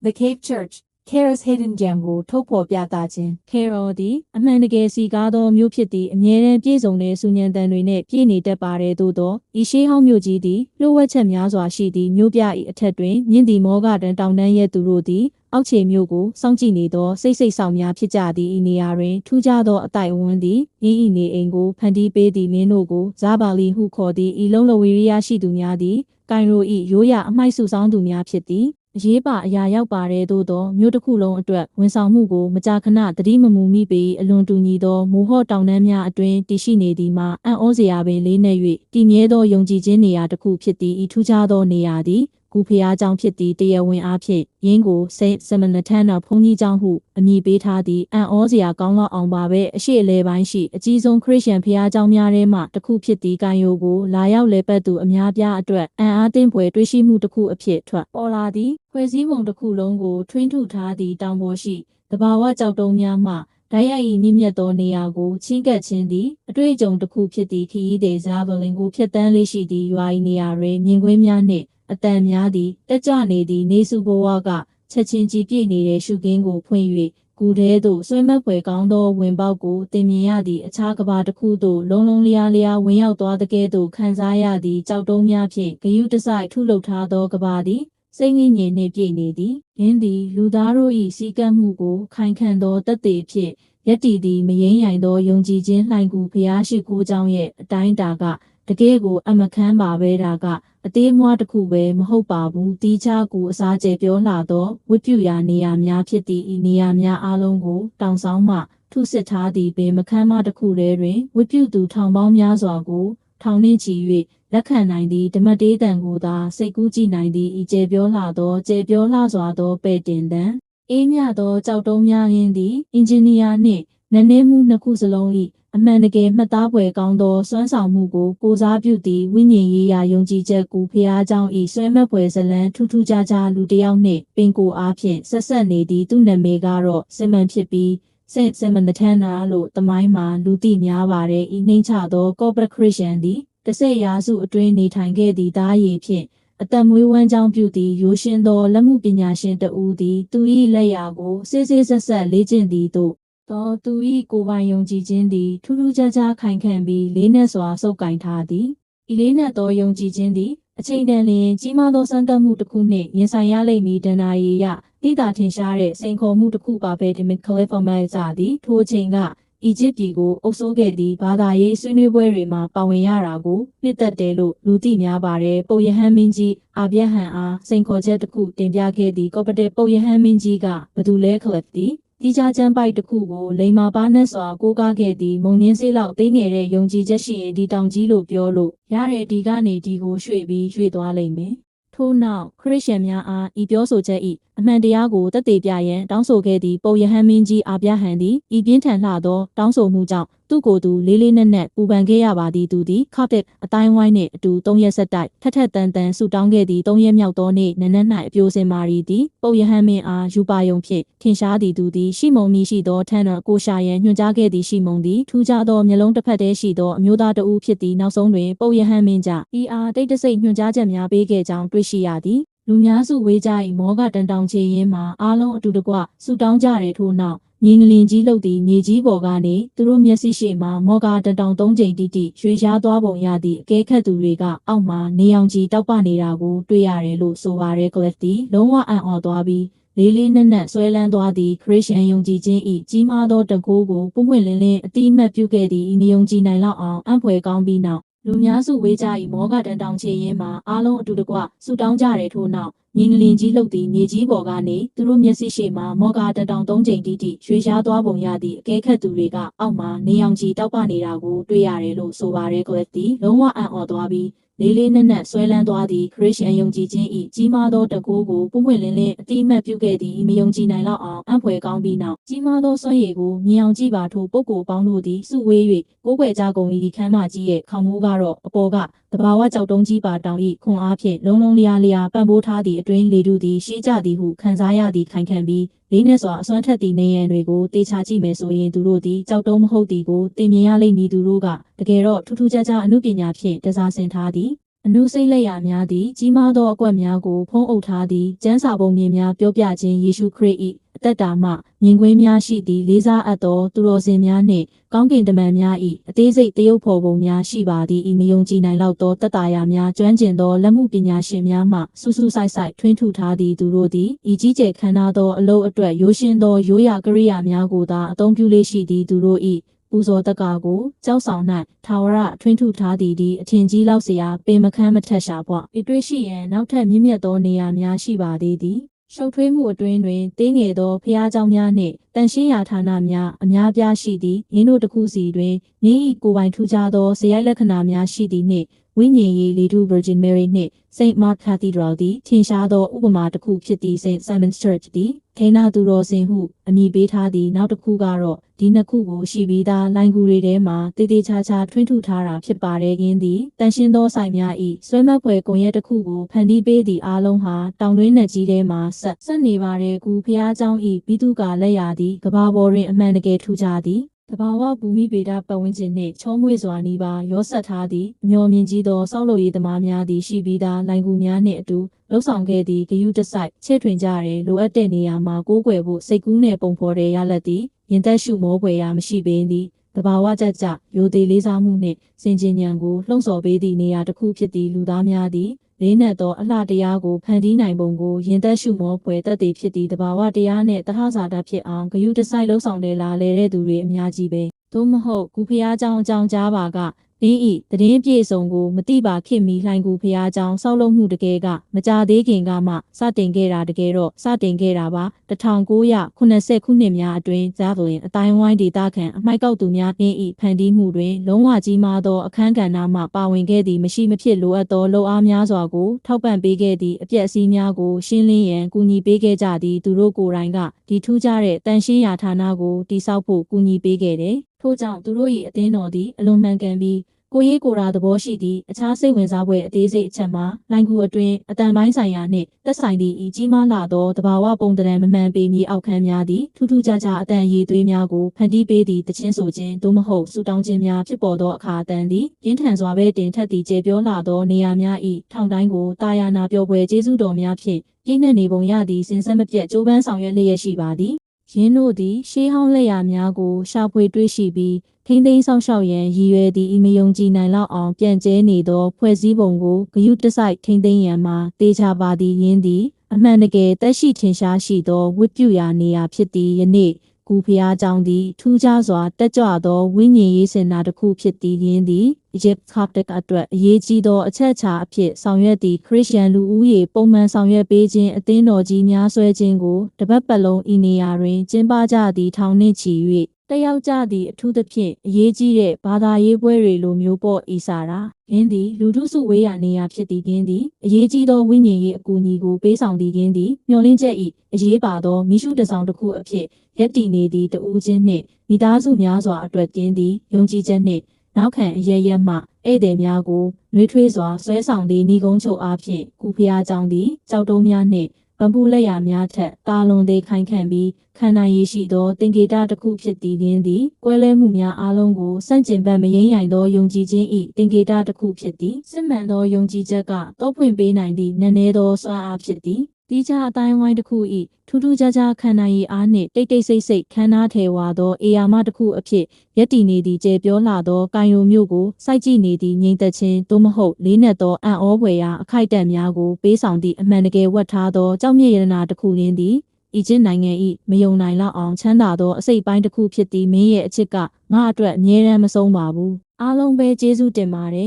The Cave Church, Kara's Hidden Gem ကိုထုတ်ဖော်ပြသခြင်း Carol သည်အမှန်တကယ်စီကားသောမြို့ဖြစ်သည့်အမြဲတမ်းပြည့်စုံတဲ့စူညံတန်တွေနှင့်ပြည့်နေတတ်ပါれသို့သောဤရှေးဟောင်းမြို့ကြီးသည်လျှို့ဝှက်ချက်များစွာရှိသည့်မြို့ပြ၏အထက်တွင်မြင့်သည်မောကတန်တောင်တန်းရဲ့သူတို့သည်အောက်ခြေမြို့ကိုစောင့်ကြည့်နေသောစိတ်စိတ်ဆောင်များဖြစ်ကြသည့်ဤနေရာတွင်ထူးခြားသောအတိုက်အဝန်းသည်ဤဤနေအိမ်ကိုဖန်တီးပေးသည့်မင်းတို့ကိုဇာဘာလီဟုခေါ်သည့်ဤလုံးလဝီရိယရှိသူများသည်ကိုင်ရို၏ရိုးရာအမိုက်စုဆောင်သူများဖြစ်သည် အရေးပါအရာရောက်ပါတဲ့သို့သောမြို့တစ်ခုလုံးအတွက်ဝန်ဆောင်မှုကိုမကြာခဏတတိမမူမိပေအလွန်တူညီသောမိုးဟော့တောင်တန်းများအတွင်တည်ရှိနေသည်မှာအံ့ဩစရာပင်လေးနှင့်၍တည်မြဲသောယုံကြည်ခြင်းနေရာတစ်ခုဖြစ်သည့်ဤထူးခြားသောနေရာသည် ကုဖျားကျောင်းဖြစ်သည့်တရားဝင်အားဖြင့်ယင်းကိုစိတ်ဆမနထန်တော်ဘုန်းကြီးကျောင်းဟုအမည်ပေးထားသည့်အံ့ဩစရာကောင်းလောက်အောင်ပါပဲအရှိအလဲပိုင်းရှိအကြီးဆုံးခရစ်ယာန်ဖျားကျောင်းများထဲမှတစ်ခုဖြစ်သည့်ကာယိုကိုလာရောက်လဲပတ်သူအများပြားအတွက်အံ့အားသင့်ဖွယ်တွေးရှိမှုတစ်ခုအဖြစ်ထွက်ပေါ်လာသည်ဖွဲ့စည်းပုံတစ်ခုလုံးကိုထွင်းထုထားသည့်တောင်ပေါ်ရှိတဘာဝကြောက်တုံးများမှဓာတ်ရိုက်၏မြင့်မြတ်သောနေရာကိုချင်းကပ်ခြင်းသည်အတွေ့အကြုံတစ်ခုဖြစ်သည့်ခရီးသည်ဇာဗလင်ကိုဖျက်ဆီးလေးရှိသည့်ရွာ၏နေရာတွင်မြင်ကွင်းများနှင့် အတန်များသည်တက်ကြနေသည့်နေစုဘဝကချက်ချင်းကြည်ပြည့်နေတဲ့ရှုခင်းကိုဖွင့်၍ကူထဲသို့ဆွဲမက်ဖွယ်ကောင်းသောဝင်ပေါက်ကိုတင်မြင်ရသည့်အခြားကဘာတစ်ခုသို့လုံးလုံးလျားလျားဝင်ရောက်သွားတဲ့ကဲ့သို့ခံစားရသည့်ကြောက်တုံးများဖြင့်ဂယုတစိုက်ထုလုပ်ထားသောကဘာသည်စိတ်ငြိမ်ငြိမ်နှင့်ပြည့်နေသည်ယင်းသည်လူသားတို့၏စီကံမှုကိုခိုင်ခံသောတသက်ဖြင့်ယက်တီသည်မယိမ့်ရိုင်သောယုံကြည်ခြင်းလှိုင်ကူဖျားရှိခိုးကြောင်းရဲ့အတိုင်းအတာက တကယ်ကို အမခန်းပါပဲတာကအသေးမွားတစ်ခုပဲမဟုတ်ပါဘူးတီးခြားကိုအစားကျဲပြောလာသောဝိပုရာနေရာများဖြစ်သည့်ဤနေရာများအလုံးကို တောင်ဆောင်မှထုစစ်ထားသည့်ပင်မခန်းမတစ်ခုထဲတွင်ဝိပုသူထောင်ပေါင်းများစွာကို ထောင်နှင့်ချီ၍လက်ခံနိုင်သည့်ဓမ္မတေးတန်ကိုသာစိတ်ကူးကြည့်နိုင်သည့်ဤကျေပြောလာသောကျေပြောလာစွာသောပဲ့တင်တန်အေးမြသောကြောက်တုံးများရင်းသည်အင်ဂျင်နီယာနှင့် နည်းနည်းမှုနှစ်ခုစလုံး၏အမှန်တကယ်မှတ်သားဖွယ်ကောင်းသောစွမ်းဆောင်မှုကိုကိုစားပြုသည့်ဝိညာဉ်ရေးရာယုံကြည်ချက်ကိုဖျားเจ้า၏ဆွဲမက်ဖွယ်ဇလံထူးထူးခြားခြားလူတစ်ယောက်နှင့်ပင်ကိုအားဖြင့်ဆက်ဆက်နေသည့်သူ့နာမည်ကတော့စင်မန်ဖြစ်ပြီး စင်စင်မန်တထန်နာလို့တမိုင်းမှာလူသိများပါတယ်ဤနှိမ့်ချသောကော့ပရက်ခရစ်ယာန်သည်တစ်ဆက်ရာစုအတွင်းနေထိုင်ခဲ့သည့်သားရည်ဖြင့်အသက်မွေးဝမ်းကြောင်းပြုသည့်ရိုးရှင်းသောလက်မှုပညာရှင်တဦးသည်သူ၏လက်ရာကိုစစ်စစ်ဆက်ဆက်လေ့ကျင့်သည်သို့ သောသူ၏ကိုယ်ပိုင်ယုံကြည်ခြင်းသည်ထူးထူးခြားခြားခိုင်ခံ့ပြီးလေးနက်စွာစုပ်ကိုင်ထားသည်ဤလေးနက်သောယုံကြည်ခြင်းသည်အချိန်တန်လျင်ကြီးမားသောစံတက်မှုတစ်ခုနှင့်ရင်ဆိုင်ရလိမ့်မည်ဒဏ္ဍာရီရတိတာထင်ရှားတဲ့စိန်ခေါ်မှုတစ်ခုပါပဲဒီမစ်ကလစ်ဖမန်စာသည်ထိုအချိန်ကအီဂျစ်ပြည်ကိုအုပ်စိုးခဲ့သည့်ဘာသာရေးဆွေးနွေးပွဲတွေမှာပါဝင်ရတာကိုနှစ်သက်တယ်လို့လူသိများပါတယ်ပုပ်ယဟန်မင်းကြီးအာဗျဟန်အားစိန်ခေါ်ချက်တစ်ခုတင်ပြခဲ့သည့်ကော်ပတဲ့ပုပ်ယဟန်မင်းကြီးကဘသူလဲခလပ်သည် ဒီကြချမ်းပိုက်တစ်ခုကိုလိမ္မာပါနဲ့စွာကိုးကားခဲ့သည့်မုံငင်းစေးလောက်သိငယ်တဲ့ယုံကြည်ချက်ရှိရင်ဒီတောင်ကြီးလို့ပြောလို့ရတဲ့ဒီကနေဒီကိုရွှေ့ပြီးရွှေ့သွားလိမ့်မယ်ထို့နောက်ခရစ်ယာန်များအားဤပြောဆိုချက်၏ အမှန်တရားကိုတက်သေးပြရန်တောင်းဆိုခဲ့သည့်ပုပ်ယဟန်မင်းကြီးအာဗျဟန်သည်ဤပြင်းထန်လှသောတောင်းဆိုမှုကြောင့်သူ့ကိုယ်သူလေးလေးနက်နက်ပူပန်ခဲ့ရပါသည်သူသည်ခပ်တက်အတိုင်းဝိုင်းနှင့်အတူ၃ရက်ဆက်တိုက်ထက်ထက်တန်တန်ဆူတောင်းခဲ့သည့်၃ရက်မြောက်သောနေ့နနက်၌အပြိုစင်မာရီသည်ပုပ်ယဟန်မင်းအားယူပါယုံဖြင့်ထင်ရှားသည်သူသည်ရှိမုံမီရှိသောထန်းတော်ကိုရှာရန်ညွှန်ကြားခဲ့သည့်ရှိမုံသည်ထူးခြားသောမျက်လုံးတစ်ဖက်တည်းရှိသောအမျိုးသားတဦးဖြစ်သည့်နောက်ဆုံးတွင်ပုပ်ယဟန်မင်းကြဤအားတိတ်တဆိတ်ညွှန်ကြားချက်များပေးခဲ့ကြောင်းတွေ့ရှိရသည် လူများစုဝေးကြ၏မောကတန်တောင်ချေရင်းမှာအားလုံးအတူတကွဆူတောင်းကြတယ်ထို့နောက်မြင်းငလင်ကြီးလှုပ်သည့်မြေကြီးပေါ်ကနေသူတို့မျက်စိရှိမှမောကတန်တောင်သုံးချိန်တိတိရွှေရှားသွားပုံရသည့်အကဲခတ်သူတွေကအောက်မှာနေအောင်ကြီးတောက်ပနေတာကိုတွေ့ရတယ်လို့ဆိုပါရဲကလစ်တီလုံးဝအံ့ဩသွားပြီးလေးလေးနက်နက်ဆွဲလန်းသွားသည့်ခရစ်ယာန်ယုံကြည်ခြင်း၏ကြီးမားသောတကူကိုပွင့်ပွင့်လင်းလင်းအတိအမှတ်ပြုခဲ့သည့်ဤယုံကြည်နိုင်လောက်အောင်အံ့ဖွယ်ကောင်းပြီးနောက် လူများစုဝေးကြ၏မောကတန်တောင်ချေရင်မှာအားလုံးအတူတကွဆူတောင်းကြတယ်ထို့နောက်မြင်းငလင်ကြီးလှုပ်သည့်မြေကြီးပေါ်ကနေသူတို့မျက်စိရှိမှမောကတတောင်သုံးချိန်တိတိရွှေရှားသွားပုံရသည့်အကဲခတ်သူတွေကအောက်မှာနေအောင်ကြီးတောက်ပနေတာကိုတွေ့ရတယ်လို့ဆိုပါရဲကလစ်တီလုံးဝအံ့ဩသွားပြီး လေးလေးနက်နက်ဆွဲလန်းသွားသည့်ခရစ်ယာန်ယုံကြည်ခြင်း၏ကြီးမားသောတကူကိုပွင့်ပွင့်လင်းလင်းအတိအမှတ်ပြုခဲ့သည့်မယုံကြည်နိုင်လောက်အောင်အံ့ဖွယ်ကောင်းပြီးနောက်ကြီးမားသောစွမ်းရည်ကိုမြင်အောင်ကြည့်ပါထို့ပုဂ္ဂိုလ်ပေါင်းတို့သည်စုဝေး၍ကိုးကွယ်ကြကုန်၏ခမ်းမကြီးရဲ့ခေါင်းမိုးကတော့အပေါ်ကတဘာဝကြောက်တုံးကြီးပါတောင်၏ခွန်အားဖြင့်လုံးလုံးလျားလျားပံ့ပိုးထားသည့်အတွင်းလေထုသည်ရှိကြသည်ဟုခံစားရသည့်ခိုင်ခံပြီး လေးနဲ့စွာအစွမ်းထက်သည့်နေရန်တွေကိုတေချာကြည့်မယ်ဆိုရင်သူတို့သည်ကြောက်တုံးမဟုတ်သည်ကိုသင်မြင်ရလိမ့်မည်သူတို့ကတကယ်တော့ထူးထူးခြားခြားအမှုပညာဖြင့်တစားဆင်ထားသည် အနုစိတ်လက်ရာများသည်ကြီးမားသောအကွက်များကိုဖုံးအုပ်ထားသည့်ကျမ်းစာပုံမြင်များပြောပြခြင်းယေရှုခရစ်၏အသက်တာမှမြင်ကွင်းများရှိသည့်လေးစားအပ်သောသူတော်စင်များနှင့်ကောင်းကင်တမန်များ၏အသေးစိတ်တရုပ်ဖော်ပုံများရှိပါသည့်ဤမယုံကြည်နိုင်လောက်သောတတ္တာယာများကျွမ်းကျင်သောလက်မှုပညာရှင်များမှစူးစူးဆိုင်ဆိုင်ထွင်းထုထားသည့်သူတို့သည်ဤကြီးကျယ်ခမ်းနားသောအလုပ်အတွက်ရိုးရှင်းသောရိုးရာကရိယာများကိုသာအသုံးပြုလေးရှိသည့်သူတို့၏ ပူဇော်တက္ကာကိုကြောက်ဆောင်၌ထာဝရထွင်းထုထားသည်ဒီအထင်ကြီးလောက်เสียပင်မခမ်းမထက်ရှာပွားဤတွေ့ရှိရန်နောက်ထပ်မြင့်မြတ်သောနေရာများရှိပါသေးသည်ရှုပ်ထွေးမှုအတွင်းတွင်တင်းငယ်သောဖျားเจ้าများနှင့်တန်ရှင်းရာဌာနများအများပြားရှိသည်ယင်းတို့တစ်ခုစီတွင်မြင်း၏ကိုယ်ပိုင်ထူးခြားသောဇယိုက်လက္ခဏာများရှိသည်နှင့်ဝိညာဉ်ရေး Little Virgin Mary နှင့် Saint Mark Cathedral သည်ထင်ရှားသောဥပမာတစ်ခုဖြစ်သည့် Saint Simon's Church သည်ခေနာသူတော်စင်ဟုအမည်ပေးထားသည့်နောက်တစ်ခုကတော့ ဒီနှစ်ခုကိုရှိပြီးသားလိုင်းကူတွေထဲမှာတည်တည်ချာချာထွင်းထုထားတာဖြစ်ပါတယ်ရင်းသည်တန်ရှင်းသောဆိုင်များ၏ဆွဲမက်ဖွယ်ကွန်ရက်တစ်ခုကိုဖန်တီးပေးသည့်အားလုံးဟာတောင်တွင်းနယ်ကြီးထဲမှာဆက်ဆက်နေပါတယ်ကူဖျားเจ้า၏ပြီးသူကလက်ရသည်ကဘာပေါ်တွင်အမှန်တကယ်ထူကြသည်တဘာဝဘူမိဗေဒပတ်ဝန်းကျင်နှင့်ချောမွေ့စွာနီးပါရောဆက်ထားသည့်အမျော်မြင်ကြီးသောစောက်လုပ်ရေးသမားများသည်ရှိပြီးသားလိုင်ကူများနှင့်အတူလှုပ်ဆောင်ခဲ့သည့်ဂယုတစိုက်ချဲ့ထွင်ကြတဲ့လိုအပ်တဲ့နေရာမှာကိုးကွယ်ဖို့စိတ်ကူးနဲ့ပုံဖော်တဲ့ရလက်သည် ရင်သက်ရှုမောပွေရာမရှိပေသည်တဘာဝကြကြရိုသေလေးစားမှုနှင့်စင်ကြင်ဉဏ်ကိုလှုံ့ဆော်ပေးသည့်နေရာတစ်ခုဖြစ်သည့်လူသားများသည်လေးနက်သောအလှတရားကိုဖန်တီးနိုင်ပုံကိုရင်သက်ရှုမောဖွယ်တတ်သိဖြစ်သည့်တဘာဝတရားနှင့်တဟဇာတဖြစ်အောင်ဂယုတစိုက်လှုပ်ဆောင်တယ်လာလေတဲ့သူတွေအများကြီးပဲသို့မဟုတ်ကုဖျားเจ้าအကြောင်းကြားပါက ဒင်းဤတည်င်းပြေဆုံးကိုမတိပါခင်မီလှိုင်ကူဖျားကြောင်ဆောက်လုပ်မှုတကယ်ကမကြသေးခင်ကမှစတင်ခဲ့တာတကယ်တော့စတင်ခဲ့တာပါ1980ခုနှစ်များအတွင်းကြားသွင်းအတိုင်းဝိုင်းဒေသခံအမိုက်ကောက်သူများဒင်းဤဖန်တီးမှုတွင်လုံးဝကြီးမားသောအခမ်းကဏ္ဍမှပါဝင်ခဲ့သည့်မရှိမဖြစ်လိုအပ်သောလှုပ်အားများစွာကိုထောက်ပံ့ပေးခဲ့သည့်အပြည့်အစည်းများကိုရှင်းလင်းရန်ကူညီပေးခဲ့ကြသည့်သူတို့ကိုယ်တိုင်ကဒီထူးခြားတဲ့တန်ရှင်းရာဌာနကိုတိစောက်ဖို့ကူညီပေးခဲ့တယ် ထို့ကြောင့်သူတို့၏အသင်းတော်သည်အလွန်မှန်ကန်ပြီးကိုရေးကိုယ်ရာသဘောရှိသည့်အခြားစိတ်ဝင်စားဖွယ်အသေးစိတ်အချက်မှာလိုင်ကူအတွင်းအတန်ပိုင်းဆိုင်ရာနှင့်သက်ဆိုင်သည့်ဤကြီးမားလာသောတဘာဝပုံတံမမှန်ပေမီအောက်ခန်းများသည်ထူးထူးခြားခြားအတန်ရည်သွေးများကိုဖန်တီးပေးသည့်တခြင်းဆိုခြင်းသို့မဟုတ်ဆူတောင်းခြင်းများဖြစ်ပေါ်သောအခါအတန်သည်ပြင်းထန်စွာပဲတင်ထက်သည့်ကျေပြောလာသောနေရာများ၏ထောင်တိုင်းကိုတာယာနာပျော်ပွဲကျေးဇူးတော်များဖြင့်ပြည့်နှက်နေပုံရသည့်စဉ်ဆက်မပြတ်ကြိုးပမ်းဆောင်ရွက်လျက်ရှိပါသည် ရင်းတို့သည် ရှေးဟောင်းလက်ရာများကို ရှာဖွေတွေ့ရှိပြီးထိမ့်သိမ်းဆောင်ရှောက်ရန်ရည်ရွယ်သည့်ဤမယုံကြည်နိုင်လောက်အောင်ပြန့်ကျဲနေသော ဖွဲ့စည်းပုံကိုဂယုတစိုက်ထိမ့်သိမ်းရန်မှာတေချာပါသည်ရင်းသည် အမှန်တကယ်တက်ရှိထင်ရှားရှိသောဝိပုရာနေရာဖြစ်သည့်ယနေ့ ကူဖျားကြောင့်သည်ထူးခြားစွာတက်ကြွသောဝိညာဉ်ရေးစင်တာတစ်ခုဖြစ်သည်ရင်းသည် Egypt Coptic အတွက်အရေးကြီးသောအချက်အခြာအဖြစ်ဆောင်ရွက်သည့်ခရစ်ယာန်လူဦးရေပုံမှန်ဆောင်ရွက်ပေးခြင်းအသင်းတော်ကြီးများဆွဲခြင်းကိုတပတ်ပတ်လုံးဤနေရာတွင်ကျင်းပကြသည့်ထောင်နှင့်ချီ၍ တက်ရောက်ကြသည့်အထူးသဖြင့်အရေးကြီးတဲ့ဘာသာရေးပွဲတွေလိုမျိုးပေါ့ဤစာတာဂင်းသည်လူထုစုဝေးရာနေရာဖြစ်သည့်ဂင်းသည်အရေးကြီးသောဝိညာဉ်ရေးအကူအညီကိုပေးဆောင်သည့်ဂင်းသည်မျှော်လင့်ချက်၏အရေးပါသောမိရှုတစ်ဆောင်တစ်ခုအဖြစ်ရပ်တည်နေသည့်တဦးချင်းနှင့်မိသားစုများစွာအတွက်ဂင်းသည်ယုံကြည်ချက်နှင့်နောက်ခံအရရက်မှဧည့်သည်များကိုနှွေးထွေးစွာဆွဲဆောင်သည့်ဏီကုန်းချုပ်အားဖြင့်ကုဖျားကြောင်းသည်ကြောက်တုံးများနှင့် ဗံပူလက်ရာများထက်တာလွန်သေးခိုင်ခန့်ပြီးခန္ဓာရည်ရှိသောတင်ကေတတစ်ခုဖြစ်သည်ရင်းသည်ကွဲလဲမှုများအလုံးကိုစန့်ကျင်ဘက်မရင်ရိုင်သောယုံကြည်ခြင်း၏တင်ကေတတစ်ခုဖြစ်သည်စစ်မှန်သောယုံကြည်ချက်ကတော့ဖွင့်ပေးနိုင်သည့်နည်းနည်းသောစွမ်းအားဖြစ်သည် တိကျအတိုင်းဝိုင်းတစ်ခု၏ထူးထူးခြားခြားခန္ဓာရည်အားနှင့်တိတ်တိတ်ဆိတ်ဆိတ်ခန္ဓာထေဝါသောအေယာမတစ်ခုအဖြစ်ရက်တည်နေသည့်ကျေပြောလာသောကာယုံမျိုးကိုစိုက်ကြည့်နေသည့်ငြိမ်သက်ခြင်းသို့မဟုတ်လေးနက်သောအံ့ဩဖွယ်ရာအခိုက်အတန့်များကိုပေးဆောင်သည့်အမှန်တကယ်ဝတ်ထားသောကြောက်မြေ့ရတနာတစ်ခုရင်းသည်အီဂျစ်နိုင်ငံ၏မယုံနိုင်လောက်အောင်ချမ်းသာသောအစိတ်ပိုင်းတစ်ခုဖြစ်သည့်မင်းရဲ့အချစ်ကငါအတွက်အမြဲတမ်းမဆုံးပါဘူးအားလုံးပဲကျေးဇူးတင်ပါတယ်